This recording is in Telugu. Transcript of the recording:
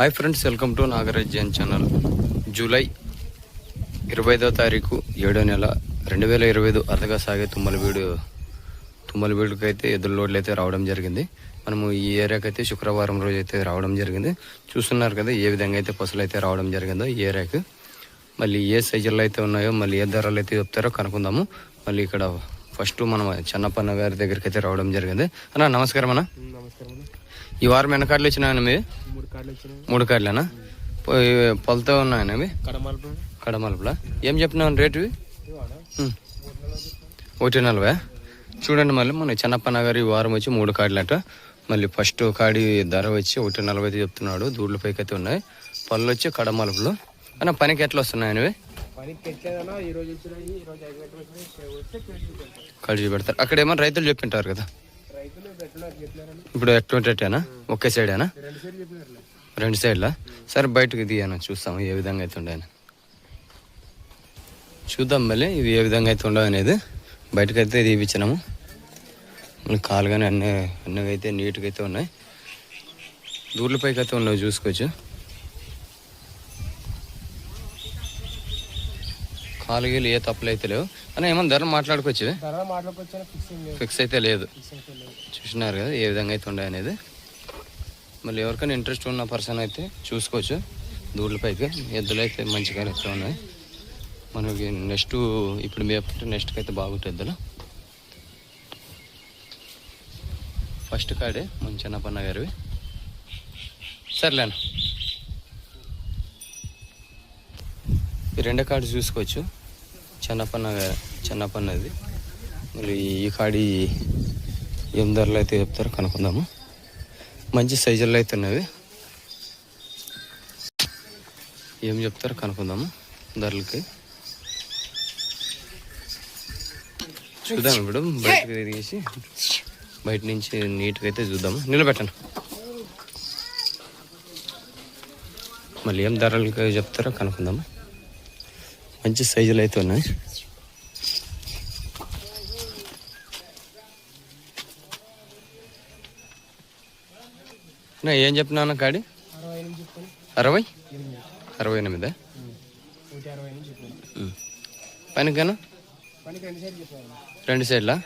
Hi friends welcome to Nagaraj Jain channel July ఇరవై ఐదో తారీఖు ఏడో నెల రెండు వేల ఇరవై ఐదు అరగా సాగే తుమ్మలవీడు తుమ్మలవీడుకి అయితే ఎదురు లోడ్లు అయితే రావడం జరిగింది. మనము ఈ ఏరియాకి అయితే శుక్రవారం రోజు అయితే రావడం జరిగింది. చూస్తున్నారు కదా ఏ విధంగా అయితే పసులు అయితే రావడం జరిగిందో ఈ ఏరియాకి. మళ్ళీ ఏ సైజుల్లో అయితే ఉన్నాయో మళ్ళీ ఏ ధరలు అయితే చెప్తారో కనుక్కుందాము. మళ్ళీ ఇక్కడ ఫస్ట్ మనం చెన్నపన్న గారి దగ్గరికి అయితే రావడం జరిగింది. అన్న నమస్కారం అన్న నమస్కారం ఈ వారం ఎన్ని కార్డులు వచ్చినాయన్న మీ? మూడు కార్డులేనా పొలతో ఉన్నాయన్న అవి కడమలుపు. కడమలుపులా? ఏం చెప్పినావు రేటు. ఒకటి నలభై చూడండి మళ్ళీ మన చెన్నప్ప నగర్ ఈ వారం వచ్చి మూడు కార్డులు అట మళ్ళీ ఫస్ట్ కాడి ధర వచ్చి ఒకటి నలభై అయితే చెప్తున్నాడు. దూడ్ల పైకి అయితే ఉన్నాయి. పళ్ళు వచ్చి కడమలుపులు. అన్న పనికి ఎట్లా వస్తున్నాయి పెడతారు కడిచి పెడతారు అక్కడ ఏమన్నా రైతులు చెప్పింటారు కదా? ఇప్పుడు ఎటువంటినా ఒకే సైడేనా రెండు సైడ్ చెప్పినారు రెండు సైడ్లా సరే బయటకు తీయన చూస్తాం ఏ విధంగా అయితే ఉండని చూద్దాం మళ్ళీ ఇవి ఏ విధంగా అయితే ఉండవు అనేది. బయటకు అయితే తీపిచ్చినాము మళ్ళీ కాలు కానీ అన్నీ అన్నీ అయితే నీట్గా అయితే ఉన్నాయి. దూర్ల పైకి అయితే ఉన్నాయి చూసుకోవచ్చు. గీలు ఏ తప్పులు అయితే లేవు. అని ఏమన్నా ధర మాట్లాడుకోవచ్చు ఫిక్స్ అయితే లేదు. చూసినారు కదా ఏ విధంగా అయితే ఉండే అనేది. మళ్ళీ ఎవరికైనా ఇంట్రెస్ట్ ఉన్న పర్సన్ అయితే చూసుకోవచ్చు. దూడ్ల పైకి ఎద్దులు అయితే మంచిగా అయితే ఉన్నాయి. మనకి నెక్స్ట్ ఇప్పుడు మేపుకుంటే నెక్స్ట్కి అయితే బాగుంటుంది ఎద్దులు. ఫస్ట్ కాడే మన చిన్నపన్న గారివి. సర్లేను. ఈ రెండో కార్డు చూసుకోవచ్చు. చిన్నపన్న చిన్నపన్నది. మళ్ళీ ఈ కాడి ఏం ధరలు అయితే చెప్తారో కనుక్కుందాము. మంచి సైజుల్లో అయితే ఉన్నవి. ఏం చెప్తారో కనుక్కుందాము ధరలకి. చూద్దాం ఇప్పుడు బయటకు తిరిగేసి బయట నుంచి నీట్గా అయితే చూద్దాము. నిలబెట్టను మళ్ళీ ఏం ధరలకి చెప్తారో కనుక్కుందాము. మంచి సైజులు అయితే ఉన్నాయి. ఏం చెప్పినా కాడి? అరవై? అరవై ఎనిమిదా? పనికనా రెండు సైడ్లా?